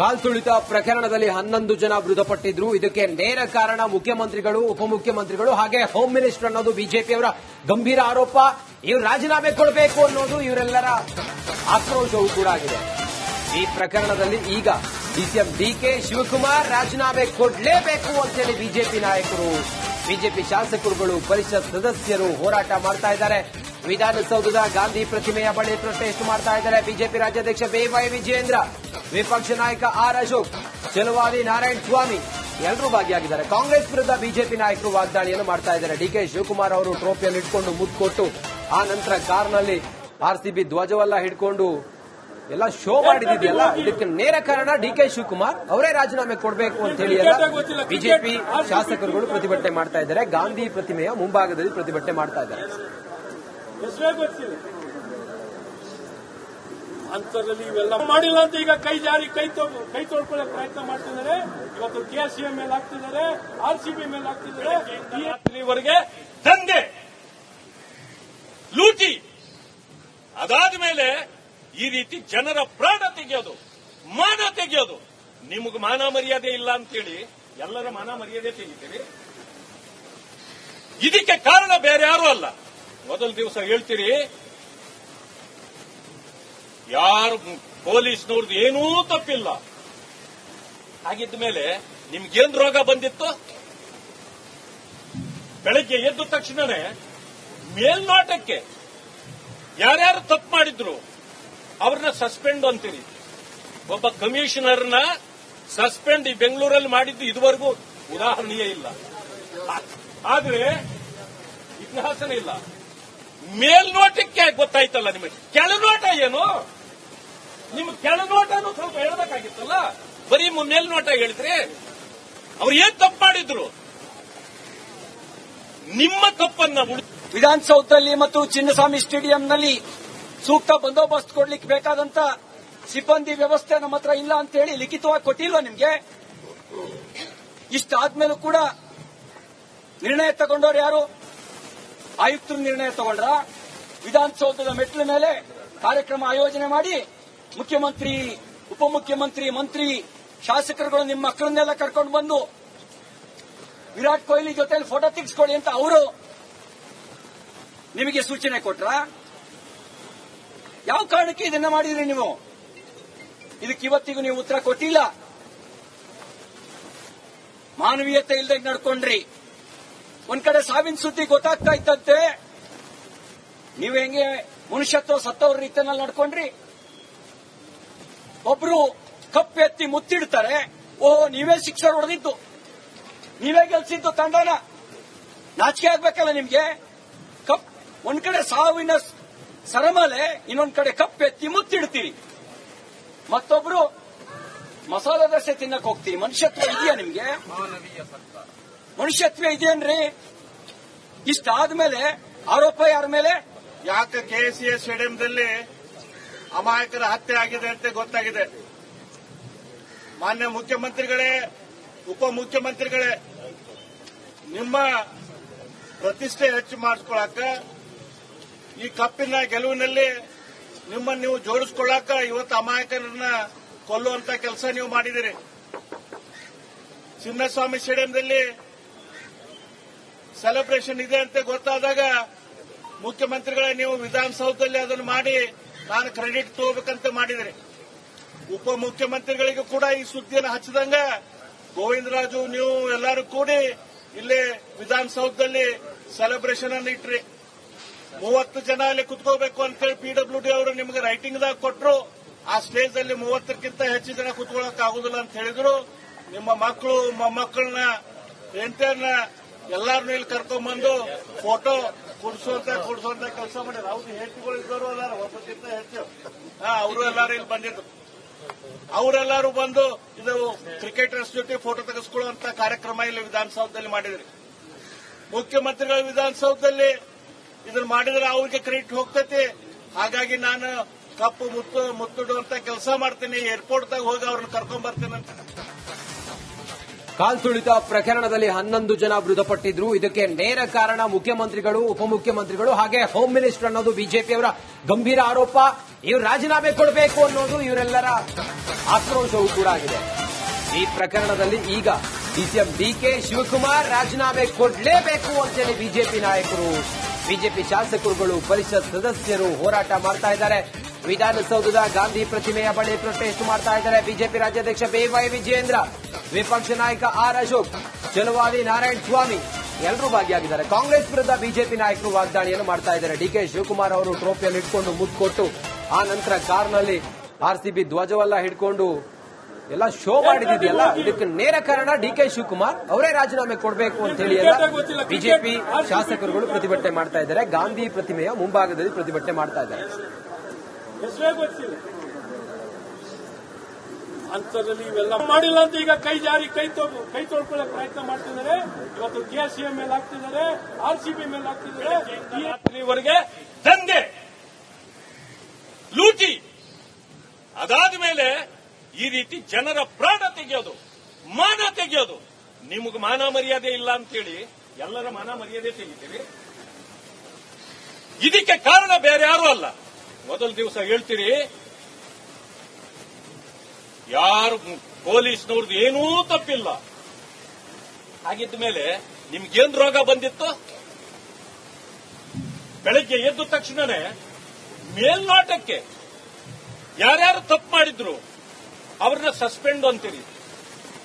ಕಾಲ್ತುಳಿತ ಪ್ರಕರಣದಲ್ಲಿ ಹನ್ನೊಂದು ಜನ ಮೃತಪಟ್ಟಿದ್ರು. ಇದಕ್ಕೆ ನೇರ ಕಾರಣ ಮುಖ್ಯಮಂತ್ರಿಗಳು, ಉಪಮುಖ್ಯಮಂತ್ರಿಗಳು ಹಾಗೆ ಹೋಮ್ ಮಿನಿಸ್ಟರ್ ಅನ್ನೋದು ಬಿಜೆಪಿಯವರ ಗಂಭೀರ ಆರೋಪ. ಇವರು ರಾಜೀನಾಮೆ ಕೊಡಬೇಕು ಅನ್ನೋದು ಇವರೆಲ್ಲರ ಆಕ್ರೋಶವೂ ಕೂಡ ಆಗಿದೆ. ಈ ಪ್ರಕರಣದಲ್ಲಿ ಈಗ ಡಿಸಿಎಂ ಡಿಕೆ ಶಿವಕುಮಾರ್ ರಾಜೀನಾಮೆ ಕೊಡಲೇಬೇಕು ಅಂತೇಳಿ ಬಿಜೆಪಿ ನಾಯಕರು, ಬಿಜೆಪಿ ಶಾಸಕರುಗಳು, ಪರಿಷತ್ ಸದಸ್ಯರು ಹೋರಾಟ ಮಾಡ್ತಾ ಇದ್ದಾರೆ. ವಿಧಾನಸೌಧದ ಗಾಂಧಿ ಪ್ರತಿಮೆಯ ಬಳಿ ಪ್ರೊಟೆಸ್ಟ್ ಮಾಡ್ತಾ ಇದ್ದಾರೆ. ಬಿಜೆಪಿ ರಾಜ್ಯಾಧ್ಯಕ್ಷ ಬೇವೈ ವಿಜಯೇಂದ್ರ. ವಿಪಕ್ಷ ನಾಯಕ ಆರ್ ಅಶೋಕ್ ಚಲುವಾದಿ ನಾರಾಯಣ ಸ್ವಾಮಿ ಎಲ್ಲರೂ ಭಾಗಿಯಾಗಿದ್ದಾರೆ. ಕಾಂಗ್ರೆಸ್ ವಿರುದ್ಧ ಬಿಜೆಪಿ ನಾಯಕರು ವಾಗ್ದಾಳಿಯನ್ನು ಮಾಡ್ತಾ ಇದ್ದಾರೆ. ಡಿಕೆ ಶಿವಕುಮಾರ್ ಅವರು ಟ್ರೋಫಿಯನ್ನು ಇಟ್ಕೊಂಡು ಮುದ್ದು ಕೊಟ್ಟು ಆ ನಂತರ ಕಾರ್ನಲ್ಲಿ ಆರ್ಸಿಬಿ ಧ್ವಜವೆಲ್ಲ ಹಿಡ್ಕೊಂಡು ಎಲ್ಲ ಶೋ ಮಾಡಿದ್ದಿದೆಯಲ್ಲ ಇದಕ್ಕೆ ನೇರ ಕಾರಣ ಡಿ ಕೆ ಶಿವಕುಮಾರ್. ಅವರೇ ರಾಜೀನಾಮೆ ಕೊಡಬೇಕು ಅಂತ ಹೇಳಿ ಎಲ್ಲ ಬಿಜೆಪಿ ಶಾಸಕರುಗಳು ಪ್ರತಿಭಟನೆ ಮಾಡ್ತಾ ಇದ್ದಾರೆ. ಗಾಂಧಿ ಪ್ರತಿಮೆಯ ಮುಂಭಾಗದಲ್ಲಿ ಪ್ರತಿಭಟನೆ ಮಾಡ್ತಾ ಇದ್ದಾರೆ. ಅಂತರಲ್ಲಿ ಇವೆಲ್ಲ ಮಾಡಿಲ್ಲ ಅಂತ ಈಗ ಕೈ ಜಾರಿ, ಕೈ ಕೈ ತೊಳ್ಕೊಳ್ಳೋ ಪ್ರಯತ್ನ ಮಾಡ್ತಿದ್ದಾರೆ. ಇವತ್ತು ಕೆ ಸಿ ಎಂ ಮೇಲೆ ಹಾಕ್ತಿದ್ದಾರೆ ಆರ್ ಸಿ ಬಿ ಮೇಲೆ ಹಾಕ್ತಿದ್ದಾರೆ ದಂಧೆ, ಲೂಟಿ. ಅದಾದ ಮೇಲೆ ಈ ರೀತಿ ಜನರ ಪ್ರಾಣ ತೆಗೆಯೋದು, ಮಾನ ತೆಗೆಯೋದು. ನಿಮಗೆ ಮಾನ ಮರ್ಯಾದೆ ಇಲ್ಲ ಅಂತೇಳಿ ಎಲ್ಲರ ಮಾನ ಮರ್ಯಾದೆ ತೆಗಿತೀರಿ? ಇದಕ್ಕೆ ಕಾರಣ ಬೇರೆ ಯಾರು ಅಲ್ಲ. ಮೊದಲ ದಿವಸ ಹೇಳ್ತೀರಿ ಯಾರು ಪೊಲೀಸ್ನವ್ರದ್ದು ಏನೂ ತಪ್ಪಿಲ್ಲ. ಹಾಗಿದ್ದ ಮೇಲೆ ನಿಮ್ಗೇನ್ ರೋಗ ಬಂದಿತ್ತು? ಬೆಳಗ್ಗೆ ಎದ್ದ ತಕ್ಷಣನೇ ಮೇಲ್ನೋಟಕ್ಕೆ ಯಾರ್ಯಾರು ತಪ್ಪು ಮಾಡಿದ್ರು, ಅವ್ರನ್ನ ಸಸ್ಪೆಂಡ್ ಅಂತೀರಿ. ಒಬ್ಬ ಕಮಿಷನರ್ನ ಸಸ್ಪೆಂಡ್ ಈ ಬೆಂಗಳೂರಲ್ಲಿ ಮಾಡಿದ್ದು ಇದುವರೆಗೂ ಉದಾಹರಣೆಯೇ ಇಲ್ಲ. ಆದ್ರೆ ಇತಿಹಾಸನೇ ಇಲ್ಲ. ಮೇಲ್ನೋಟಕ್ಕೆ ಗೊತ್ತಾಯ್ತಲ್ಲ ನಿಮಗೆ. ಕೆಳನೋಟ ಏನು? ನಿಮ್ ಕೆಳನೋಟನೂ ಸ್ವಲ್ಪ ಹೇಳಬೇಕಾಗಿತ್ತಲ್ಲ ಬರೀ ಮೇಲ್ನೋಟ ಹೇಳಿದ್ರೆ ಅವ್ರು ಏನ್ ತಪ್ಪು ಮಾಡಿದ್ರು ನಿಮ್ಮ ತಪ್ಪನ್ನ ವಿಧಾನಸೌಧದಲ್ಲಿ ಮತ್ತು ಚಿನ್ನಸ್ವಾಮಿ ಸ್ಟೇಡಿಯಂನಲ್ಲಿ ಸೂಕ್ತ ಬಂದೋಬಸ್ತ್ ಕೊಡ್ಲಿಕ್ಕೆ ಬೇಕಾದಂತ ಸಿಬ್ಬಂದಿ ವ್ಯವಸ್ಥೆ ನಮ್ಮ ಹತ್ರ ಇಲ್ಲ ಅಂತ ಹೇಳಿ ಲಿಖಿತವಾಗಿ ಕೊಟ್ಟಿಲ್ವಾ ನಿಮ್ಗೆ? ಇಷ್ಟಾದ್ಮೇಲೂ ಕೂಡ ನಿರ್ಣಯ ತಗೊಂಡವ್ರು ಯಾರು? ಆಯುಕ್ತರು ನಿರ್ಣಯ ತಗೊಂಡ್ರ ವಿಧಾನಸೌಧದ ಮೆಟ್ಲ ಮೇಲೆ ಕಾರ್ಯಕ್ರಮ ಆಯೋಜನೆ ಮಾಡಿ ಮುಖ್ಯಮಂತ್ರಿ, ಉಪಮುಖ್ಯಮಂತ್ರಿ, ಮಂತ್ರಿ, ಶಾಸಕರುಗಳು ನಿಮ್ಮ ಮಕ್ಕಳನ್ನೆಲ್ಲ ಕರ್ಕೊಂಡು ಬಂದು ವಿರಾಟ್ ಕೊಹ್ಲಿ ಜೊತೆಯಲ್ಲಿ ಫೋಟೋ ತೆಗೆಸ್ಕೊಳ್ಳಿ ಅಂತ ಅವರು ನಿಮಗೆ ಸೂಚನೆ ಕೊಟ್ರ? ಯಾವ ಕಾರಣಕ್ಕೆ ಇದನ್ನ ಮಾಡಿದ್ರಿ ನೀವು? ಇದಕ್ಕೆ ಇವತ್ತಿಗೂ ನೀವು ಉತ್ತರ ಕೊಟ್ಟಿಲ್ಲ. ಮಾನವೀಯತೆ ಇಲ್ಲದೆ ನಡ್ಕೊಂಡ್ರಿ. ಒಂದ್ ಕಡೆ ಸಾವಿನ ಸುದ್ದಿ ಗೊತ್ತಾಗ್ತಾ ಇತ್ತಂತೆ. ನೀವು ಹೆಂಗೆ ಮನುಷ್ಯತ್ವ ಸತ್ತವ್ರ ರೀತಿಯಲ್ಲಿ ನಡ್ಕೊಂಡ್ರಿ? ಒಬ್ರು ಕಪ್ಪೆತ್ತಿ ಮುತ್ತಿಡ್ತಾರೆ ಓ ನೀವೇ ಶಿಕ್ಷೆ ಹೊಡೆದಿದ್ದು ನೀವೇ ಗೆಲ್ಸಿದ್ದು ತಂಡನ. ನಾಚಿಕೆ ಆಗ್ಬೇಕಲ್ಲ ನಿಮ್ಗೆ? ಕಪ್ ಒಂದ್ ಕಡೆ ಸಾವಿನ ಸರಮಲೆ ಇನ್ನೊಂದ್ ಕಡೆ ಕಪ್ಪೆತ್ತಿ ಮುತ್ತಿಡ್ತೀರಿ. ಮತ್ತೊಬ್ರು ಮಸಾಲ ದೋಸೆ ತಿನ್ನಕ್ ಹೋಗ್ತೀರಿ. ಮನುಷ್ಯತ್ವ ಇದೆಯಾ ನಿಮ್ಗೆ? ಮನುಷ್ಯತ್ವ ಇದೆಯೇನ್ರಿ ಇಷ್ಟಾದ್ಮೇಲೆ ಆರೋಪ ಯಾರ ಮೇಲೆ? ಯಾಕೆ ಕೆಎಸ್ಸಿಎಸ್ ಸ್ಟೇಡಿಯಂದಲ್ಲಿ ಅಮಾಯಕರ ಹತ್ಯೆ ಆಗಿದೆ ಅಂತ ಗೊತ್ತಾಗಿದೆ. ಮಾನ್ಯ ಮುಖ್ಯಮಂತ್ರಿಗಳೇ ಉಪಮುಖ್ಯಮಂತ್ರಿಗಳೇ ನಿಮ್ಮ ಪ್ರತಿಷ್ಠೆ ಹೆಚ್ಚು ಮಾಡಿಸ್ಕೊಳಕ, ಈ ಕಪ್ಪಿನ ಗೆಲುವಿನಲ್ಲಿ ನಿಮ್ಮನ್ನು ನೀವು ಜೋಡಿಸ್ಕೊಳ್ಳಾಕ ಇವತ್ತು ಅಮಾಯಕರನ್ನ ಕೊಲ್ಲುವಂತ ಕೆಲಸ ನೀವು ಮಾಡಿದಿರಿ. ಚಿನ್ನಸ್ವಾಮಿ ಸ್ಟೇಡಿಯಂನಲ್ಲಿ ಸೆಲೆಬ್ರೇಷನ್ ಇದೆ ಅಂತ ಗೊತ್ತಾದಾಗ ಮುಖ್ಯಮಂತ್ರಿಗಳೇ, ನೀವು ವಿಧಾನಸೌಧದಲ್ಲಿ ಅದನ್ನು ಮಾಡಿ ನಾನು ಕ್ರೆಡಿಟ್ ತಗೋಬೇಕಂತ ಮಾಡಿದ್ರಿ, ಉಪಮುಖ್ಯಮಂತ್ರಿಗಳಿಗೂ ಕೂಡ ಈ ಸುದ್ದಿಯನ್ನು ಹಚ್ಚಿದಂಗ ಗೋವಿಂದರಾಜು, ನೀವು ಎಲ್ಲರೂ ಕೂಡಿ ಇಲ್ಲಿ ವಿಧಾನಸೌಧದಲ್ಲಿ ಸೆಲೆಬ್ರೇಷನ್ ಅನ್ನು ಇಟ್ರಿ. ಮೂವತ್ತು ಜನ ಅಲ್ಲಿ ಕುತ್ಕೋಬೇಕು ಅಂತೇಳಿ ಪಿಡಬ್ಲ್ಯೂ ಡಿ ಅವರು ನಿಮಗೆ ರೈಟಿಂಗ್ ದಾಗ ಕೊಟ್ಟರು ಆ ಸ್ಟೇಜ್ ಅಲ್ಲಿ ಮೂವತ್ತಕ್ಕಿಂತ ಹೆಚ್ಚು ಜನ ಕುತ್ಕೊಳ್ಳಕ್ ಆಗುದಿಲ್ಲ ಅಂತ ಹೇಳಿದ್ರು. ನಿಮ್ಮ ಮಕ್ಕಳು ಮೊಮ್ಮಕ್ಕಳನ್ನ ಹೆಂಡತಿಯನ್ನ ಎಲ್ಲಾರನ್ನೂ ಇಲ್ಲಿ ಕರ್ಕೊಂಡ್ಬಂದು ಫೋಟೋ ಕುಡಿಸುವಂತ ಕುಡಿಸುವಂತ ಕೆಲಸ ಮಾಡಿದ್ರು. ಅವ್ರು ಹೆಂಡತಿಗಳು ಅದಾರ ಹೆಚ್ಚು ಹಾ, ಅವರು ಎಲ್ಲಾರು ಇಲ್ಲಿ ಬಂದಿದ್ರು. ಅವರೆಲ್ಲರೂ ಬಂದು ಇದು ಕ್ರಿಕೆಟರ್ಸ್ ಜೊತೆ ಫೋಟೋ ತೆಗೆಸ್ಕೊಳ್ಳುವಂತ ಕಾರ್ಯಕ್ರಮ ಇಲ್ಲಿ ವಿಧಾನಸೌಧದಲ್ಲಿ ಮಾಡಿದ್ರಿ. ಮುಖ್ಯಮಂತ್ರಿಗಳ ವಿಧಾನಸೌಧದಲ್ಲಿ ಇದನ್ನ ಮಾಡಿದ್ರೆ ಅವ್ರಿಗೆ ಕ್ರೆಡಿಟ್ ಹೋಗ್ತೈತಿ. ಹಾಗಾಗಿ ನಾನು ಕಪ್ಪು ಮುತ್ತು ಮುತ್ತಿಡುವಂತ ಕೆಲಸ ಮಾಡ್ತೀನಿ. ಏರ್ಪೋರ್ಟ್ದಾಗ ಹೋಗಿ ಅವ್ರನ್ನ ಕರ್ಕೊಂಡ್ ಬರ್ತೀನಿ ಅಂತ. ಕಾಲ್ತುಳಿತ ಪ್ರಕರಣದಲ್ಲಿ ಹನ್ನೊಂದು ಜನ ಮೃತಪಟ್ಟಿದ್ರು. ಇದಕ್ಕೆ ನೇರ ಕಾರಣ ಮುಖ್ಯಮಂತ್ರಿಗಳು, ಉಪಮುಖ್ಯಮಂತ್ರಿಗಳು ಹಾಗೆ ಹೋಮ್ ಮಿನಿಸ್ಟರ್ ಅನ್ನೋದು ಬಿಜೆಪಿಯವರ ಗಂಭೀರ ಆರೋಪ. ಇವರು ರಾಜೀನಾಮೆ ಕೊಡಬೇಕು ಅನ್ನೋದು ಇವರೆಲ್ಲರ ಆಕ್ರೋಶವೂ ಕೂಡ ಆಗಿದೆ. ಈ ಪ್ರಕರಣದಲ್ಲಿ ಈಗ ಡಿಸಿಎಂ ಡಿಕೆ ಶಿವಕುಮಾರ್ ರಾಜೀನಾಮೆ ಕೊಡಲೇಬೇಕು ಅಂತೇಳಿ ಬಿಜೆಪಿ ನಾಯಕರು, ಬಿಜೆಪಿ ಶಾಸಕರುಗಳು, ಪರಿಷತ್ ಸದಸ್ಯರು ಹೋರಾಟ ಮಾಡ್ತಾ ಇದ್ದಾರೆ. ವಿಧಾನಸೌಧದ ಗಾಂಧಿ ಪ್ರತಿಮೆಯ ಬಳಿ ಪ್ರೊಟೆಸ್ಟ್ ಮಾಡ್ತಾ ಇದ್ದಾರೆ. ಬಿಜೆಪಿ ರಾಜ್ಯಾಧ್ಯಕ್ಷ ಬಿವೈ ವಿಜಯೇಂದ್ರ ವಿಪಕ್ಷ ನಾಯಕ ಆರ್ ಅಶೋಕ್ ಚಲುವಾದಿ ನಾರಾಯಣ ಸ್ವಾಮಿ ಎಲ್ಲರೂ ಭಾಗಿಯಾಗಿದ್ದಾರೆ. ಕಾಂಗ್ರೆಸ್ ವಿರುದ್ಧ ಬಿಜೆಪಿ ನಾಯಕರು ವಾಗ್ದಾಳಿಯನ್ನು ಮಾಡ್ತಾ ಇದ್ದಾರೆ. ಡಿಕೆ ಶಿವಕುಮಾರ್ ಅವರು ಟ್ರೋಫಿಯನ್ನು ಇಟ್ಕೊಂಡು ಮುದ್ದು ಕೊಟ್ಟು ಆ ನಂತರ ಕಾರ್ನಲ್ಲಿ ಆರ್ಸಿಬಿ ಧ್ವಜವೆಲ್ಲ ಹಿಡ್ಕೊಂಡು ಎಲ್ಲ ಶೋ ಮಾಡಿದೆಯಲ್ಲ ಇದಕ್ಕೆ ನೇರ ಕಾರಣ ಡಿಕೆ ಶಿವಕುಮಾರ್. ಅವರೇ ರಾಜೀನಾಮೆ ಕೊಡಬೇಕು ಅಂತ ಹೇಳಿ ಎಲ್ಲ ಬಿಜೆಪಿ ಶಾಸಕರುಗಳು ಪ್ರತಿಭಟನೆ ಮಾಡ್ತಾ ಇದ್ದಾರೆ. ಗಾಂಧಿ ಪ್ರತಿಮೆಯ ಮುಂಭಾಗದಲ್ಲಿ ಪ್ರತಿಭಟನೆ ಮಾಡ್ತಾ ಇದ್ದಾರೆ. ಹೆಸರೇ ಗೊತ್ತಿಲ್ಲ. ಅಂತರಲ್ಲಿ ಇವೆಲ್ಲ ಮಾಡಿಲ್ಲ ಅಂತ ಈಗ ಕೈ ಜಾರಿ, ಕೈ ತೊ ಕೈ ತೊಳ್ಕೊಳ್ಳೋಕೆ ಪ್ರಯತ್ನ ಮಾಡ್ತಿದ್ದಾರೆ. ಇವತ್ತು ಕೆಸಿಎಂ ಮೇಲೆ ಹಾಕ್ತಿದ್ದಾರೆ ಆರ್ ಸಿ ಬಿ ಮೇಲೆ ಹಾಕ್ತಿದ್ದಾರೆ. ದಂಧೆ, ಲೂಟಿ. ಅದಾದ ಮೇಲೆ ಈ ರೀತಿ ಜನರ ಪ್ರಾಣ ತೆಗೆಯೋದು, ಮಾನ ತೆಗೆಯೋದು. ನಿಮಗೆ ಮಾನ ಮರ್ಯಾದೆ ಇಲ್ಲ ಅಂತೇಳಿ ಎಲ್ಲರ ಮಾನ ಮರ್ಯಾದೆ ತೆಗಿತೀವಿ. ಇದಕ್ಕೆ ಕಾರಣ ಬೇರೆ ಯಾರು ಅಲ್ಲ. ಮೊದಲ ದಿವಸ ಹೇಳ್ತೀರಿ, ಯಾರು ಪೊಲೀಸ್ನವ್ರದ್ದು ಏನೂ ತಪ್ಪಿಲ್ಲ. ಹಾಗಿದ್ದ ಮೇಲೆ ನಿಮ್ಗೇನ್ ರೋಗ ಬಂದಿತ್ತು? ಬೆಳಗ್ಗೆ ಎದ್ದ ತಕ್ಷಣನೇ ಮೇಲ್ನೋಟಕ್ಕೆ ಯಾರ್ಯಾರು ತಪ್ಪು ಮಾಡಿದ್ರು, ಅವ್ರನ್ನ ಸಸ್ಪೆಂಡ್ ಅಂತೀರಿ.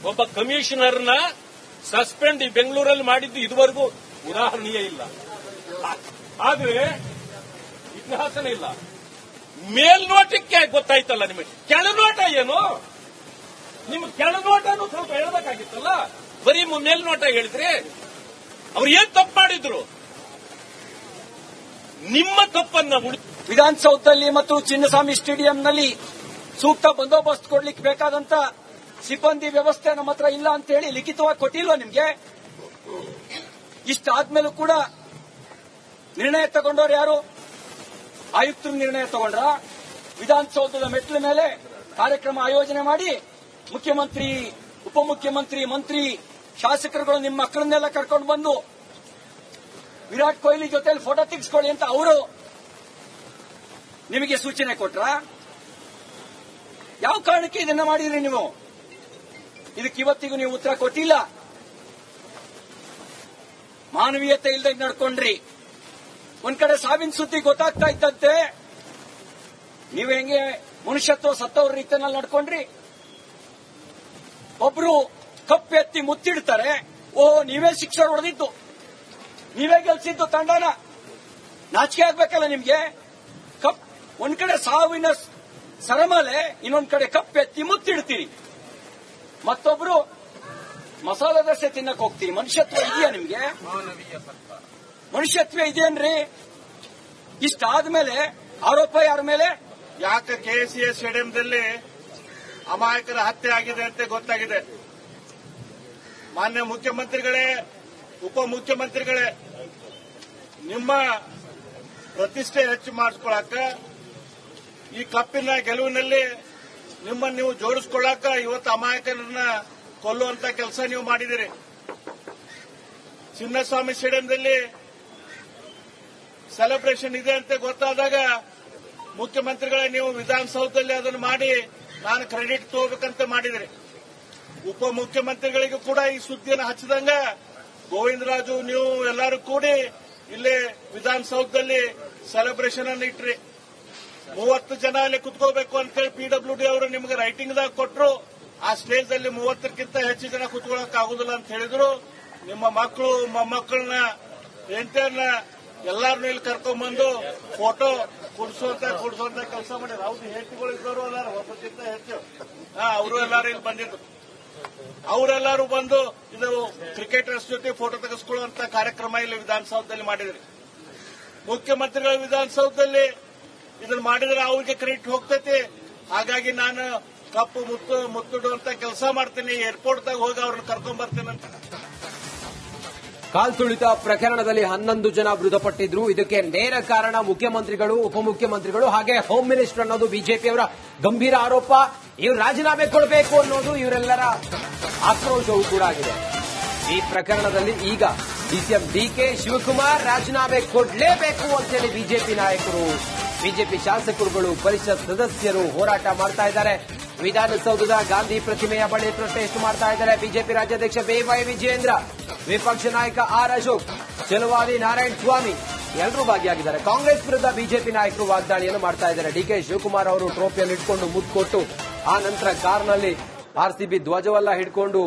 ಒಬ್ಬ ಕಮಿಷನರ್ನ ಸಸ್ಪೆಂಡ್ ಈ ಬೆಂಗಳೂರಲ್ಲಿ ಮಾಡಿದ್ದು ಇದುವರೆಗೂ ಉದಾಹರಣೆಯೇ ಇಲ್ಲ. ಆದ್ರೆ, ಇತಿಹಾಸನೇ ಇಲ್ಲ. ಮೇಲ್ನೋಟಕ್ಕೆ ಗೊತ್ತಾಯ್ತಲ್ಲ ನಿಮಗೆ. ಕೆಳನೋಟ ಏನು? ನಿಮ್ ಕೆಳನೋಟನು ಸ್ವಲ್ಪ ಹೇಳಬೇಕಾಗಿತ್ತಲ್ಲ? ಬರೀ ಮೇಲ್ನೋಟ ಹೇಳಿದ್ರಿ ಅವ್ರು ಏನ್ ತಪ್ಪು ಮಾಡಿದ್ರು ನಿಮ್ಮ ತಪ್ಪನ್ನ ವಿಧಾನಸೌಧದಲ್ಲಿ ಮತ್ತು ಚಿನ್ನಸ್ವಾಮಿ ಸ್ಟೇಡಿಯಂನಲ್ಲಿ ಸೂಕ್ತ ಬಂದೋಬಸ್ತ್ ಕೊಡ್ಲಿಕ್ಕೆ ಬೇಕಾದಂತ ಸಿಬ್ಬಂದಿ ವ್ಯವಸ್ಥೆ ನಮ್ಮ ಹತ್ರ ಇಲ್ಲ ಅಂತ ಹೇಳಿ ಲಿಖಿತವಾಗಿ ಕೊಟ್ಟಿಲ್ವಾ ನಿಮ್ಗೆ? ಇಷ್ಟಾದ್ಮೇಲೂ ಕೂಡ ನಿರ್ಣಯ ತಗೊಂಡವ್ರು ಯಾರು? ಆಯುಕ್ತರು ನಿರ್ಣಯ ತಗೊಂಡ್ರ ವಿಧಾನಸೌಧದ ಮೆಟ್ಲ ಮೇಲೆ ಕಾರ್ಯಕ್ರಮ ಆಯೋಜನೆ ಮಾಡಿ ಮುಖ್ಯಮಂತ್ರಿ, ಉಪಮುಖ್ಯಮಂತ್ರಿ, ಮಂತ್ರಿ, ಶಾಸಕರುಗಳು ನಿಮ್ಮ ಮಕ್ಕಳನ್ನೆಲ್ಲ ಕರ್ಕೊಂಡು ಬಂದು ವಿರಾಟ್ ಕೊಹ್ಲಿ ಜೊತೆಯಲ್ಲಿ ಫೋಟೋ ತೆಗೆಸ್ಕೊಳ್ಳಿ ಅಂತ ಅವರು ನಿಮಗೆ ಸೂಚನೆ ಕೊಟ್ರ. ಯಾವ ಕಾರಣಕ್ಕೆ ಇದನ್ನ ಮಾಡಿದ್ರಿ ನೀವು? ಇದಕ್ಕೆ ಇವತ್ತಿಗೂ ನೀವು ಉತ್ತರ ಕೊಟ್ಟಿಲ್ಲ. ಮಾನವೀಯತೆ ಇಲ್ಲದೆ ನಡ್ಕೊಂಡ್ರಿ. ಒಂದ್ ಕಡೆ ಸಾವಿನ ಸುದ್ದಿ ಗೊತ್ತಾಗ್ತಾ ಇದ್ದಂತೆ. ನೀವು ಹೆಂಗೆ ಮನುಷ್ಯತ್ವ ಸತ್ತವ್ರ ರೀತಿಯಲ್ಲಿ ನಡ್ಕೊಂಡ್ರಿ? ಒಬ್ರು ಕಪ್ಪೆತ್ತಿ ಮುತ್ತಿಡ್ತಾರೆ. ಓ ನೀವೇ ಶಿಕ್ಷೆ ಹೊಡೆದಿದ್ದು. ನೀವೇ ಗೆಲ್ಸಿದ್ದು ತಂಡನ. ನಾಚಿಕೆ ಆಗ್ಬೇಕಲ್ಲ ನಿಮ್ಗೆ? ಕಪ್, ಒಂದ್ ಕಡೆ ಸಾವಿನ ಸರಮಲೆ, ಇನ್ನೊಂದ್ ಕಡೆ ಕಪ್ಪೆತ್ತಿ ಮುತ್ತಿಡ್ತೀರಿ. ಮತ್ತೊಬ್ರು ಮಸಾಲೆ ದೋಸೆ ತಿನ್ನಕ್ ಹೋಗ್ತೀರಿ. ಮನುಷ್ಯತ್ವ ಇದೆಯಾ ನಿಮ್ಗೆ? ಮನುಷ್ಯತ್ವ ಇಷ್ಟಾದ ಇಷ್ಟಾದ್ಮೇಲೆ ಆರೋಪ ಯಾರ ಮೇಲೆ? ಯಾಕೆ ಕೆಎಸ್ಸಿಎಸ್ ಸ್ಟೇಡಿಯಂದಲ್ಲಿ ಅಮಾಯಕರ ಹತ್ಯೆ ಆಗಿದೆ ಅಂತ ಗೊತ್ತಾಗಿದೆ. ಮಾನ್ಯ ಮುಖ್ಯಮಂತ್ರಿಗಳೇ, ಉಪಮುಖ್ಯಮಂತ್ರಿಗಳೇ, ನಿಮ್ಮ ಪ್ರತಿಷ್ಠೆ ಹೆಚ್ಚು ಮಾಡಿಸ್ಕೊಳಕ, ಈ ಕಪ್ಪಿನ ಗೆಲುವಿನಲ್ಲಿ ನಿಮ್ಮನ್ನು ನೀವು ಜೋಡಿಸ್ಕೊಳ್ಳಾಕ ಇವತ್ತು ಅಮಾಯಕರನ್ನ ಕೊಲ್ಲುವಂತ ಕೆಲಸ ನೀವು ಮಾಡಿದಿರಿ ಚಿನ್ನಸ್ವಾಮಿ ಸ್ಟೇಡಿಯಂದಲ್ಲಿ ಸೆಲೆಬ್ರೇಷನ್ ಇದೆ ಅಂತ ಗೊತ್ತಾದಾಗ ಮುಖ್ಯಮಂತ್ರಿಗಳೇ ನೀವು ವಿಧಾನಸೌಧದಲ್ಲಿ ಅದನ್ನು ಮಾಡಿ ನಾನು ಕ್ರೆಡಿಟ್ ತಗೋಬೇಕಂತ ಮಾಡಿದ್ರಿ. ಉಪಮುಖ್ಯಮಂತ್ರಿಗಳಿಗೂ ಕೂಡ ಈ ಸುದ್ದಿಯನ್ನು ಹಚ್ಚಿದಂಗ ಗೋವಿಂದರಾಜು, ನೀವು ಎಲ್ಲರೂ ಕೂಡಿ ಇಲ್ಲಿ ವಿಧಾನಸೌಧದಲ್ಲಿ ಸೆಲೆಬ್ರೇಷನ್ ಅನ್ನು ಇಟ್ರಿ. ಮೂವತ್ತು ಜನ ಅಲ್ಲಿ ಕುತ್ಕೋಬೇಕು ಅಂತೇಳಿ ಪಿಡಬ್ಲ್ಯೂ ಡಿ ಅವರು ನಿಮಗೆ ರೈಟಿಂಗ್ ದಾಗ ಕೊಟ್ಟರು ಆ ಸ್ಟೇಜ್ ಅಲ್ಲಿ ಮೂವತ್ತಕ್ಕಿಂತ ಹೆಚ್ಚು ಜನ ಕುತ್ಕೊಳಕ್ ಆಗುದಿಲ್ಲ ಅಂತ ಹೇಳಿದ್ರು. ನಿಮ್ಮ ಮಕ್ಕಳು, ಮೊಮ್ಮಕ್ಕಳನ್ನ ಹೆಂಡತಿಯನ್ನ ಎಲ್ಲಾರನ್ನೂ ಇಲ್ಲಿ ಕರ್ಕೊಂಡ್ಬಂದು ಫೋಟೋ ಕುಡಿಸುವಂತ ಕುಡಿಸುವಂತ ಕೆಲಸ ಮಾಡಿದ್ರು ಅವ್ರು ಹೆಚ್ಚುಗಳಿದ್ದವರು ಇದ್ದವರು ಅದಾರ ಒಬ್ಬಕ್ಕಿಂತ ಹೆಚ್ಚು. ಅವರು ಎಲ್ಲಾರು ಇಲ್ಲಿ ಬಂದಿದ್ರು. ಅವರೆಲ್ಲರೂ ಬಂದು ಇದು ಕ್ರಿಕೆಟರ್ಸ್ ಜೊತೆ ಫೋಟೋ ತೆಗೆಸ್ಕೊಳ್ಳುವಂತ ಕಾರ್ಯಕ್ರಮ ಇಲ್ಲಿ ವಿಧಾನಸೌಧದಲ್ಲಿ ಮಾಡಿದ್ರಿ. ಮುಖ್ಯಮಂತ್ರಿಗಳ ವಿಧಾನಸೌಧದಲ್ಲಿ ಇದನ್ನ ಮಾಡಿದ್ರೆ ಅವ್ರಿಗೆ ಕ್ರೆಡಿಟ್ ಹೋಗ್ತೈತಿ. ಹಾಗಾಗಿ ನಾನು ಕಪ್ಪು ಮುತ್ತು ಮುತ್ತಿಡುವಂತ ಕೆಲಸ ಮಾಡ್ತೀನಿ ಏರ್ಪೋರ್ಟ್ದಾಗ ಹೋಗಿ ಅವ್ರನ್ನ ಕರ್ಕೊಂಡ್ ಬರ್ತೀನಿ ಅಂತ. ಕಾಲ್ತುಳಿತ ಪ್ರಕರಣದಲ್ಲಿ ಹನ್ನೊಂದು ಜನ ಮೃತಪಟ್ಟಿದ್ರು. ಇದಕ್ಕೆ ನೇರ ಕಾರಣ ಮುಖ್ಯಮಂತ್ರಿಗಳು, ಉಪಮುಖ್ಯಮಂತ್ರಿಗಳು ಹಾಗೆ ಹೋಮ್ ಮಿನಿಸ್ಟರ್ ಅನ್ನೋದು ಬಿಜೆಪಿಯವರ ಗಂಭೀರ ಆರೋಪ. ಇವರು ರಾಜೀನಾಮೆ ಕೊಡಬೇಕು ಅನ್ನೋದು ಇವರೆಲ್ಲರ ಆಕ್ರೋಶವೂ ಕೂಡ ಆಗಿದೆ. ಈ ಪ್ರಕರಣದಲ್ಲಿ ಈಗ ಡಿಸಿಎಂ ಡಿಕೆ ಶಿವಕುಮಾರ್ ರಾಜೀನಾಮೆ ಕೊಡಲೇಬೇಕು ಅಂತೇಳಿ ಬಿಜೆಪಿ ನಾಯಕರು, ಬಿಜೆಪಿ ಶಾಸಕರುಗಳು, ಪರಿಷತ್ ಸದಸ್ಯರು ಹೋರಾಟ ಮಾಡ್ತಾ ಇದ್ದಾರೆ. ವಿಧಾನಸೌಧದ ಗಾಂಧಿ ಪ್ರತಿಮೆಯ ಬಳಿ ಪ್ರೊಟೆಸ್ಟ್ ಮಾಡ್ತಾ ಇದ್ದಾರೆ. ಬಿಜೆಪಿ ರಾಜ್ಯಾಧ್ಯಕ್ಷ ಬೇವೈ ವಿಜಯೇಂದ್ರ. ವಿಪಕ್ಷ ನಾಯಕ ಆರ್ ಅಶೋಕ್ ಚಲುವಾದಿ ನಾರಾಯಣ ಸ್ವಾಮಿ ಎಲ್ಲರೂ ಭಾಗಿಯಾಗಿದ್ದಾರೆ. ಕಾಂಗ್ರೆಸ್ ವಿರುದ್ಧ ಬಿಜೆಪಿ ನಾಯಕರು ವಾಗ್ದಾಳಿಯನ್ನು ಮಾಡ್ತಾ ಇದ್ದಾರೆ. ಡಿಕೆ ಶಿವಕುಮಾರ್ ಅವರು ಟ್ರೋಫಿಯನ್ನು ಇಟ್ಕೊಂಡು ಮುದ್ದು ಕೊಟ್ಟು ಆ ನಂತರ ಕಾರ್ನಲ್ಲಿ ಆರ್ಸಿಬಿ ಧ್ವಜವೆಲ್ಲ ಹಿಡ್ಕೊಂಡು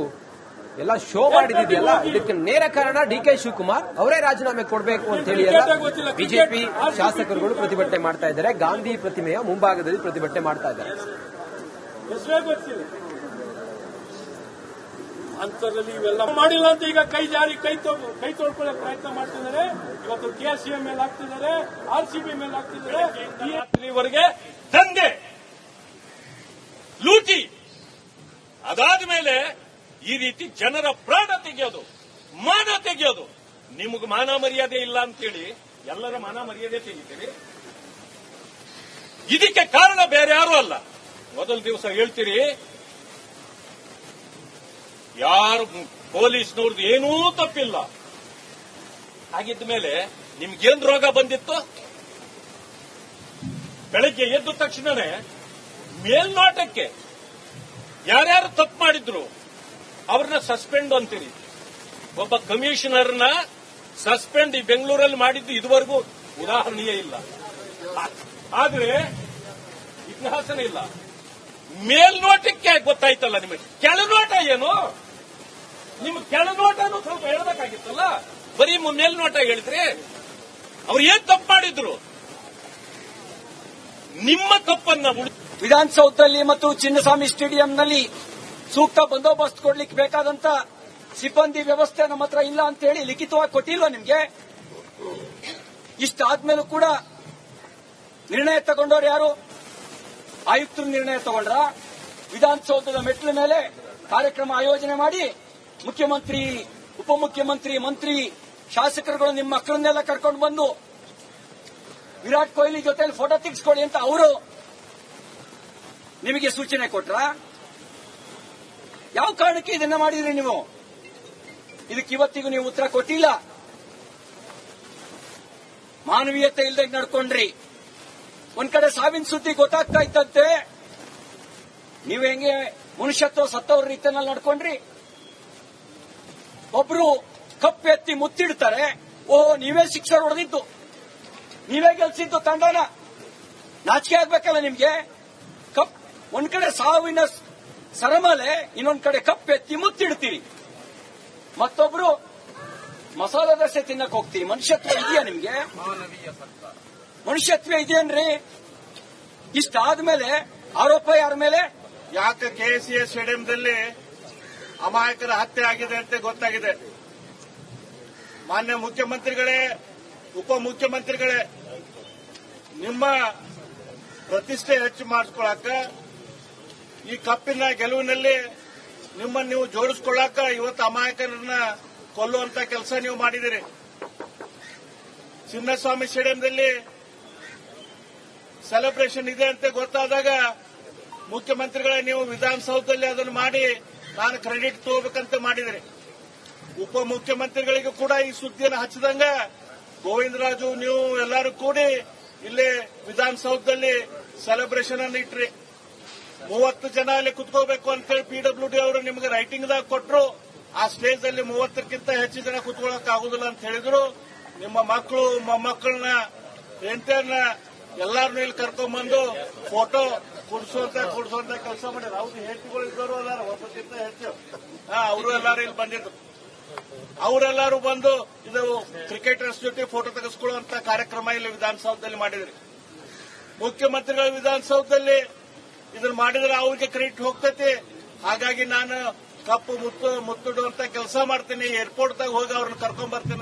ಎಲ್ಲ ಶೋ ಮಾಡಿದ್ದಿದೆಯಲ್ಲ ಇದಕ್ಕೆ ನೇರ ಕಾರಣ ಡಿ ಕೆ ಶಿವಕುಮಾರ್. ಅವರೇ ರಾಜೀನಾಮೆ ಕೊಡಬೇಕು ಅಂತ ಹೇಳಿ ಎಲ್ಲ ಬಿಜೆಪಿ ಶಾಸಕರುಗಳು ಪ್ರತಿಭಟನೆ ಮಾಡ್ತಾ ಇದ್ದಾರೆ. ಗಾಂಧಿ ಪ್ರತಿಮೆಯ ಮುಂಭಾಗದಲ್ಲಿ ಪ್ರತಿಭಟನೆ ಮಾಡ್ತಾ ಇದ್ದಾರೆ. ಅಂತರಲ್ಲಿ ಇವೆಲ್ಲ ಮಾಡಿಲ್ಲ ಅಂತ ಈಗ ಕೈ ಜಾರಿ, ಕೈ ಕೈ ತೊಳ್ಕೊಳ್ಳೋ ಪ್ರಯತ್ನ ಮಾಡ್ತಿದ್ದಾರೆ. ಇವತ್ತು ಕೆಎಸ್ಸಿಎಂ ಮೇಲೆ ಹಾಕ್ತಿದ್ದಾರೆ ಬಿ ಮೇಲೆ ಹಾಕ್ತಿದ್ದಾರೆ. ದಂಧೆ, ಲೂಟಿ. ಅದಾದ ಮೇಲೆ ಈ ರೀತಿ ಜನರ ಪ್ರಾಣ ತೆಗೆಯೋದು, ಮಾನ ತೆಗೆಯೋದು. ನಿಮಗೆ ಮಾನ ಮರ್ಯಾದೆ ಇಲ್ಲ ಅಂತೇಳಿ ಎಲ್ಲರ ಮಾನ ಮರ್ಯಾದೆ ತೆಗಿತೀರಿ? ಇದಕ್ಕೆ ಕಾರಣ ಬೇರೆ ಯಾರು ಅಲ್ಲ. ಮೊದಲ ದಿವಸ ಹೇಳ್ತೀರಿ ಯಾರು ಪೊಲೀಸ್ನವ್ರದ್ದು ಏನೂ ತಪ್ಪಿಲ್ಲ. ಹಾಗಿದ್ದ ಮೇಲೆ ನಿಮ್ಗೇನ್ ರೋಗ ಬಂದಿತ್ತು? ಬೆಳಗ್ಗೆ ಎದ್ದ ತಕ್ಷಣನೇ ಮೇಲ್ನೋಟಕ್ಕೆ ಯಾರ್ಯಾರು ತಪ್ಪು ಮಾಡಿದ್ರು, ಅವ್ರನ್ನ ಸಸ್ಪೆಂಡ್ ಅಂತೀರಿ. ಒಬ್ಬ ಕಮಿಷನರ್ನ ಸಸ್ಪೆಂಡ್ ಈ ಬೆಂಗಳೂರಲ್ಲಿ ಮಾಡಿದ್ದು ಇದುವರೆಗೂ ಉದಾಹರಣೆಯೇ ಇಲ್ಲ. ಆದ್ರೆ ಇತಿಹಾಸನೇ ಇಲ್ಲ. ಮೇಲ್ನೋಟಕ್ಕೆ ಗೊತ್ತಾಯ್ತಲ್ಲ ನಿಮಗೆ. ಕೆಳನೋಟ ಏನು? ನಿಮ್ ಕೆಳನೋಟನೂ ಸ್ವಲ್ಪ ಹೇಳಬೇಕಾಗಿತ್ತಲ್ಲ ಬರೀ ಮೇಲ್ನೋಟ ಹೇಳಿದ್ರೆ ಅವ್ರು ಏನ್ ತಪ್ಪು ಮಾಡಿದ್ರು ನಿಮ್ಮ ತಪ್ಪನ್ನ ವಿಧಾನಸೌಧದಲ್ಲಿ ಮತ್ತು ಚಿನ್ನಸ್ವಾಮಿ ಸ್ಟೇಡಿಯಂನಲ್ಲಿ ಸೂಕ್ತ ಬಂದೋಬಸ್ತ್ ಕೊಡ್ಲಿಕ್ಕೆ ಬೇಕಾದಂತ ಸಿಬ್ಬಂದಿ ವ್ಯವಸ್ಥೆ ನಮ್ಮ ಹತ್ರ ಇಲ್ಲ ಅಂತ ಹೇಳಿ ಲಿಖಿತವಾಗಿ ಕೊಟ್ಟಿಲ್ವಾ ನಿಮ್ಗೆ? ಇಷ್ಟಾದ್ಮೇಲೂ ಕೂಡ ನಿರ್ಣಯ ತಗೊಂಡವ್ರು ಯಾರು? ಆಯುಕ್ತರು ನಿರ್ಣಯ ತಗೊಂಡ್ರ ವಿಧಾನಸೌಧದ ಮೆಟ್ಲ ಮೇಲೆ ಕಾರ್ಯಕ್ರಮ ಆಯೋಜನೆ ಮಾಡಿ ಮುಖ್ಯಮಂತ್ರಿ, ಉಪಮುಖ್ಯಮಂತ್ರಿ, ಮಂತ್ರಿ, ಶಾಸಕರುಗಳು ನಿಮ್ಮ ಮಕ್ಕಳನ್ನೆಲ್ಲ ಕರ್ಕೊಂಡು ಬಂದು ವಿರಾಟ್ ಕೊಹ್ಲಿ ಜೊತೆಯಲ್ಲಿ ಫೋಟೋ ತೆಗೆಸ್ಕೊಳ್ಳಿ ಅಂತ ಅವರು ನಿಮಗೆ ಸೂಚನೆ ಕೊಟ್ರ? ಯಾವ ಕಾರಣಕ್ಕೆ ಇದನ್ನ ಮಾಡಿದ್ರಿ ನೀವು? ಇದಕ್ಕೆ ಇವತ್ತಿಗೂ ನೀವು ಉತ್ತರ ಕೊಟ್ಟಿಲ್ಲ. ಮಾನವೀಯತೆ ಇಲ್ಲದೆ ನಡ್ಕೊಂಡ್ರಿ. ಒಂದ್ ಕಡೆ ಸಾವಿನ ಸುದ್ದಿ ಗೊತ್ತಾಗ್ತಾ ಇತ್ತಂತೆ. ನೀವು ಹೆಂಗೆ ಮನುಷ್ಯತ್ವ ಸತ್ತವ್ರ ರೀತಿಯಲ್ಲಿ ನಡ್ಕೊಂಡ್ರಿ? ಒಬ್ರು ಕಪ್ಪೆತ್ತಿ ಮುತ್ತಿಡ್ತಾರೆ ಓ ನೀವೇ ಶಿಕ್ಷೆ ಹೊಡೆದಿದ್ದು ನೀವೇ ಗೆಲ್ಸಿದ್ದು ತಂಡನ. ನಾಚಿಕೆ ಆಗ್ಬೇಕಲ್ಲ ನಿಮ್ಗೆ? ಕಪ್ ಒಂದ್ ಕಡೆ ಸಾವಿನ ಸರಮಲೆ ಇನ್ನೊಂದ್ ಕಡೆ ಕಪ್ಪೆತ್ತಿ ಮುತ್ತಿಡ್ತೀರಿ. ಮತ್ತೊಬ್ರು ಮಸಾಲ ದೋಸೆ ತಿನ್ನಕ್ ಹೋಗ್ತೀರಿ. ಮನುಷ್ಯತ್ವ ಇದೆಯಾ ನಿಮ್ಗೆ? ಮನುಷ್ಯತ್ವ ಇದೆಯೇನ್ರಿ ಇಷ್ಟಾದ್ಮೇಲೆ ಆರೋಪ ಯಾರ ಮೇಲೆ? ಯಾಕೆ ಕೆಎಸ್ಸಿಎಸ್ ಸ್ಟೇಡಿಯಂದಲ್ಲಿ ಅಮಾಯಕರ ಹತ್ಯೆ ಆಗಿದೆ ಅಂತ ಗೊತ್ತಾಗಿದೆ. ಮಾನ್ಯ ಮುಖ್ಯಮಂತ್ರಿಗಳೇ ಉಪಮುಖ್ಯಮಂತ್ರಿಗಳೇ ನಿಮ್ಮ ಪ್ರತಿಷ್ಠೆ ಹೆಚ್ಚು ಮಾಡಿಸ್ಕೊಳಕ, ಈ ಕಪ್ಪಿನ ಗೆಲುವಿನಲ್ಲಿ ನಿಮ್ಮನ್ನು ನೀವು ಜೋಡಿಸ್ಕೊಳ್ಳಾಕ ಇವತ್ತು ಅಮಾಯಕರನ್ನ ಕೊಲ್ಲುವಂತ ಕೆಲಸ ನೀವು ಮಾಡಿದಿರಿ. ಚಿನ್ನಸ್ವಾಮಿ ಸ್ಟೇಡಿಯಂನಲ್ಲಿ ಸೆಲೆಬ್ರೇಷನ್ ಇದೆ ಅಂತ ಗೊತ್ತಾದಾಗ ಮುಖ್ಯಮಂತ್ರಿಗಳೇ, ನೀವು ವಿಧಾನಸೌಧದಲ್ಲಿ ಅದನ್ನು ಮಾಡಿ ನಾನು ಕ್ರೆಡಿಟ್ ತಗೋಬೇಕಂತ ಮಾಡಿದ್ರಿ, ಉಪಮುಖ್ಯಮಂತ್ರಿಗಳಿಗೂ ಕೂಡ ಈ ಸುದ್ದಿಯನ್ನು ಹಚ್ಚಿದಂಗ ಗೋವಿಂದರಾಜು, ನೀವು ಎಲ್ಲರೂ ಕೂಡಿ ಇಲ್ಲಿ ವಿಧಾನಸೌಧದಲ್ಲಿ ಸೆಲೆಬ್ರೇಷನ್ ಅನ್ನು ಇಟ್ರಿ. ಮೂವತ್ತು ಜನ ಅಲ್ಲಿ ಕುತ್ಕೋಬೇಕು ಅಂತೇಳಿ ಪಿಡಬ್ಲ್ಯೂ ಡಿ ಅವರು ನಿಮಗೆ ರೈಟಿಂಗ್ ದಾಗ ಕೊಟ್ಟರು ಆ ಸ್ಟೇಜ್ ಅಲ್ಲಿ ಮೂವತ್ತಕ್ಕಿಂತ ಹೆಚ್ಚು ಜನ ಕುತ್ಕೊಳ್ಳಕ್ ಆಗುದಿಲ್ಲ ಅಂತ ಹೇಳಿದ್ರು. ನಿಮ್ಮ ಮಕ್ಕಳು ಮೊಮ್ಮಕ್ಕಳನ್ನ ಹೆಂಡತಿಯನ್ನ ಎಲ್ಲಾರನ್ನೂ ಇಲ್ಲಿ ಕರ್ಕೊಂಡ್ಬಂದು ಫೋಟೋ ಕುಡಿಸುವಂತ ಕುಡಿಸುವಂತ ಕೆಲಸ ಮಾಡಿದ್ರು. ಅವ್ರು ಹೆಂಡತಿಗಳು ಅದಾರ ಹೆಚ್ಚು ಅವರು. ಎಲ್ಲಾರು ಇಲ್ಲಿ ಬಂದಿದ್ರು. ಅವರೆಲ್ಲರೂ ಬಂದು ಇದು ಕ್ರಿಕೆಟರ್ಸ್ ಜೊತೆ ಫೋಟೋ ತೆಗೆಸ್ಕೊಳ್ಳುವಂತ ಕಾರ್ಯಕ್ರಮ ಇಲ್ಲಿ ವಿಧಾನಸೌಧದಲ್ಲಿ ಮಾಡಿದ್ರಿ. ಮುಖ್ಯಮಂತ್ರಿಗಳ ವಿಧಾನಸೌಧದಲ್ಲಿ ಇದನ್ನ ಮಾಡಿದ್ರೆ ಅವ್ರಿಗೆ ಕ್ರೆಡಿಟ್ ಹೋಗ್ತೈತಿ. ಹಾಗಾಗಿ ನಾನು ಕಪ್ಪು ಮುತ್ತು ಮುತ್ತಿಡುವಂತ ಕೆಲಸ ಮಾಡ್ತೀನಿ. ಏರ್ಪೋರ್ಟ್ದಾಗ ಹೋಗಿ ಅವ್ರನ್ನ ಕರ್ಕೊಂಡ್ ಬರ್ತೀನಿ